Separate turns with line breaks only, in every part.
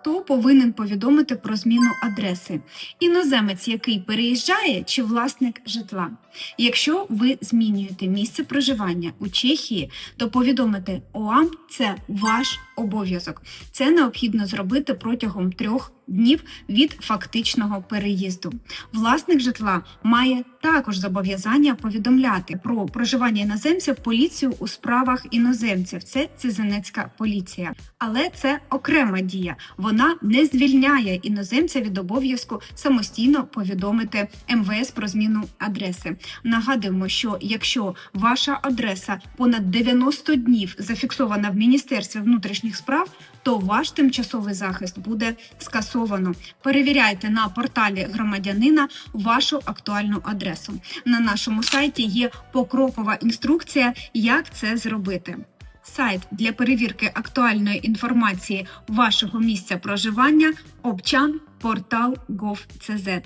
Хто повинен повідомити про зміну адреси? Іноземець, який переїжджає, чи власник житла? Якщо ви змінюєте місце проживання у Чехії, то повідомити ОАМ це ваш обов'язок. Це необхідно зробити протягом трьох днів від фактичного переїзду. Власник житла має також зобов'язання повідомляти про проживання іноземців поліцію у справах іноземців. Це цизинецька поліція. Але це окрема дія. Вона не звільняє іноземця від обов'язку самостійно повідомити МВС про зміну адреси. Нагадуємо, що якщо ваша адреса понад 90 днів зафіксована в Міністерстві внутрішніх справ, то ваш тимчасовий захист буде скасовано. Перевіряйте на порталі громадянина вашу актуальну адресу. На нашому сайті є покрокова інструкція, як це зробити. Сайт для перевірки актуальної інформації вашого місця проживання обчан портал gov.cz.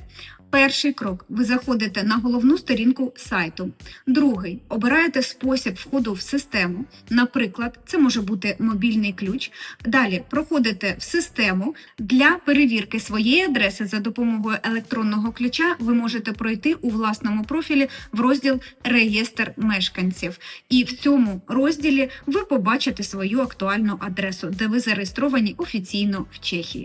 Перший крок ви заходите на головну сторінку сайту. Другий обираєте спосіб входу в систему. Наприклад, це може бути мобільний ключ. Далі проходите в систему для перевірки своєї адреси за допомогою електронного ключа. Ви можете пройти у власному профілі в розділ Реєстр мешканців. І в цьому розділі ви побачите свою актуальну адресу, де ви зареєстровані офіційно в Чехії.